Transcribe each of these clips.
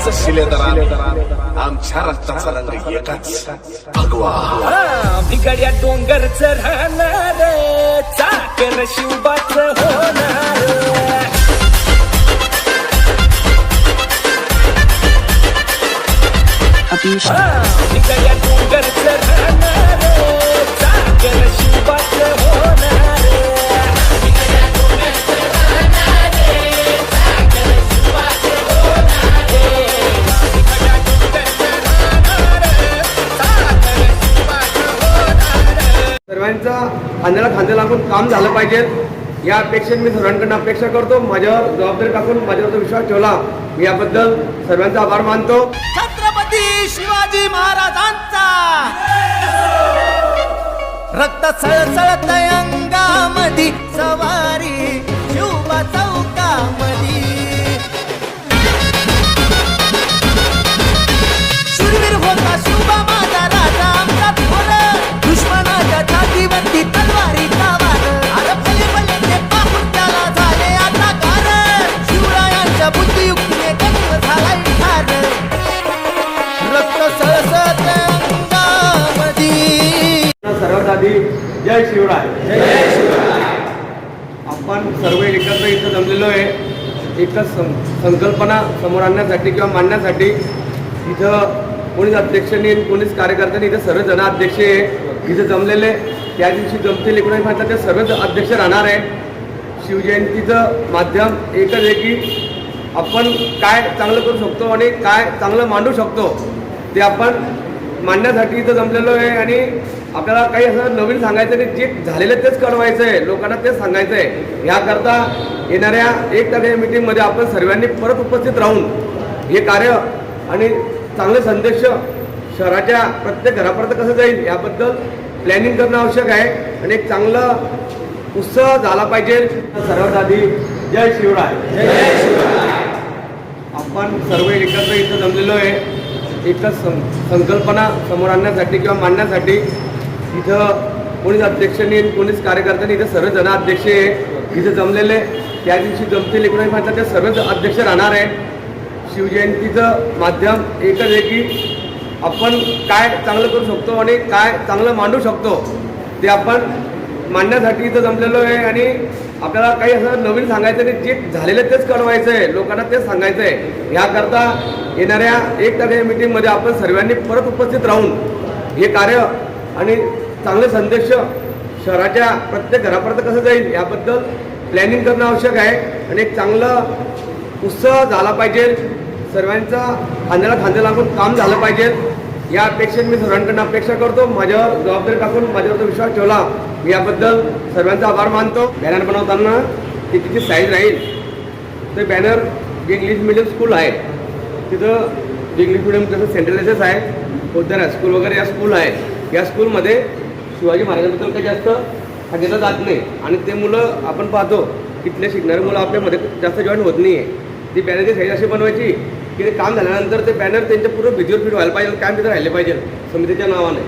उंच शिलेदरात आमच्या रक्ताचा रंग एकच. भगवा. भिगड्या डोंगरच राहणार चाकर शिवबाच होणार खांद्याला खांदे लागून काम झालं पाहिजे. या अपेक्षेत मी सर्वांकडून अपेक्षा करतो. माझ्यावर जबाबदारी टाकून माझ्यावर विश्वास ठेवला. मी याबद्दल सर्वांचा आभार मानतो. छत्रपती शिवाजी महाराजांचा. रक्त सळसळत अंगामधी सवारी शिवबा चौकामधी. शूरवीर होता शिवबा माझा जय शिवराय. आपण सर्व एकत्र इथं जमलेलो आहे. एकच सं- संकल्पना समोर आणण्यासाठी किंवा मांडण्यासाठी इथं कोणीच अध्यक्ष नाही कोणीच कार्यकर्ता नाही इथं सर्व जण अध्यक्ष आहे. इथं जमलेले त्या दिवशी जमतील एकोणीस माहिती ते सर्वच अध्यक्ष राहणार आहे. शिवजयंतीचं माध्यम एकच आहे की आपण काय चांगलं करू शकतो आणि काय चांगलं मांडू शकतो ते आपण मांडण्यासाठी इथं जमलेलो आहे. आणि आपल्याला काही असं नवीन सांगायचं नाही जे झालेलं तेच कळवायचं आहे लोकांना तेच सांगायचं आहे याकरता येणाऱ्या एक तारखेच्या मिटिंगमध्ये आपण सर्वांनी परत उपस्थित राहून हे कार्य आणि चांगले संदेश शहराच्या प्रत्येक घरापर्यंत कसं जाईल याबद्दल प्लॅनिंग करणं आवश्यक आहे आणि एक चांगलं उत्सव झाला पाहिजे. सर्वात आधी जय शिवराय. आपण सर्व एकत्र इथं जमलेलो आहे. एकच सं- संकल्पना समोर आणण्यासाठी किंवा मांडण्यासाठी इथं कोणीच अध्यक्ष नाही कोणीच कार्यकर्ता नाही इथं सर्व जण अध्यक्ष आहे. इथं जमलेले त्या दिवशी जमतील एकोणीस मार्चला ते सर्वच अध्यक्ष राहणार आहे शिवजयंतीचं माध्यम एकच आहे की आपण काय चांगलं करू शकतो आणि काय चांगलं मांडू शकतो ते आपण मांडण्यासाठी इथं जमलेलो आहे. आणि आपल्याला काही असं नवीन सांगायचं नाही जे झालेलं तेच कळवायचं आहे. लोकांना तेच सांगायचं आहे. याकरता येणाऱ्या एक तारखेच्या मिटिंगमध्ये आपण सर्वांनी परत उपस्थित राहून हे कार्य आणि चांगले संदेश शहराच्या प्रत्येक घरापर्यंत कसं जाईल याबद्दल प्लॅनिंग करणं आवश्यक आहे. आणि एक चांगलं उत्साह झाला पाहिजे. सर्वांचा खांद्याला खांदे लागून काम झालं पाहिजे. या अपेक्षेत मी सर्वांकडून अपेक्षा करतो. माझ्यावर जबाबदारी टाकून माझ्यावर विश्वास ठेवला. मी याबद्दल सर्वांचा आभार मानतो. बॅनर बनवताना ती तिची साईज राहील? ते बॅनर जे इंग्लिश मिडियम स्कूल आहे. तिथं जे इंग्लिश मिडियम कसं सेंट्रलाइजेस आहे. पोद्दार स्कूल वगैरे या स्कूल आहे या स्कूलमध्ये शिवाजी महाराजांबद्दल काही जास्त सांगितलं जात नाही. आणि ते मुलं आपण पाहतो तिथले शिकणारे मुलं आपल्यामध्ये जास्त जॉईन होत नाही आहे ती बॅनरची साईज अशी बनवायची की ते काम झाल्यानंतर ते बॅनर त्यांच्या पूर्ण व्हिज्युअल फिट व्हायला पाहिजे काम तिथे राहिले पाहिजे समितीच्या नावाने.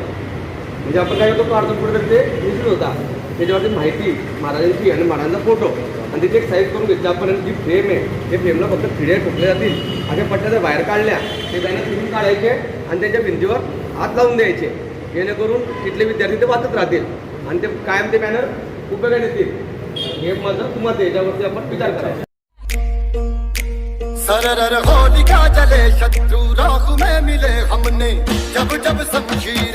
म्हणजे आपण काय करतो अर्धा पुढे ते दिसून होता. त्याच्यावरती माहिती महाराजांची आणि महाराजांचा फोटो आणि तिथे एक साईज करून घेतली आपण जी फ्रेम आहे ते फ्रेमला फक्त फिडे ठोकले जातील. अशा पट्ट्या जर बाहेर काढल्या ते बॅनर तिथून काढायचे आणि त्याच्या भिंतीवर हात लावून द्यायचे. जेणेकरून तिथले विद्यार्थी ते वाचत राहतील. आणि ते कायम ते बॅनर उपयोगात येतील. हे माझं तुम्हाला याच्यावरती आपण विचार करायचा. सरर होलिका जले शत्रु राख में मिले हमने. जब जब समझी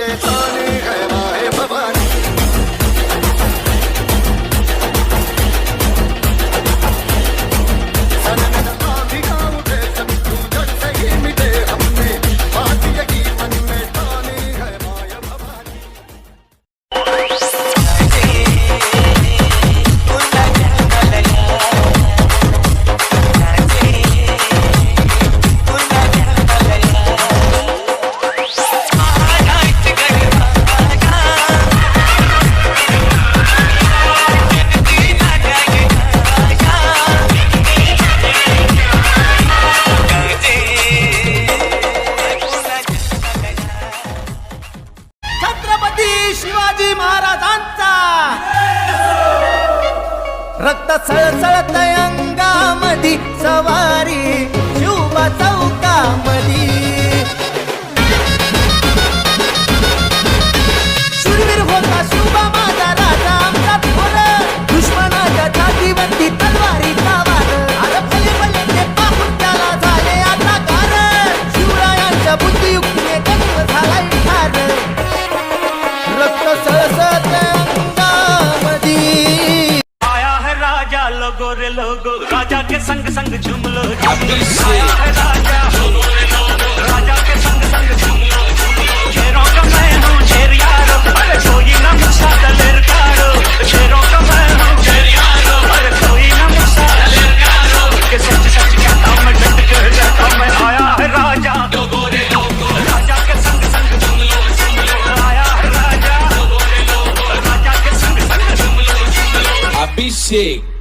सळसळत अंगामधी सवारी शिवबा चौकामधी.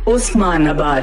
उस्मानाबाद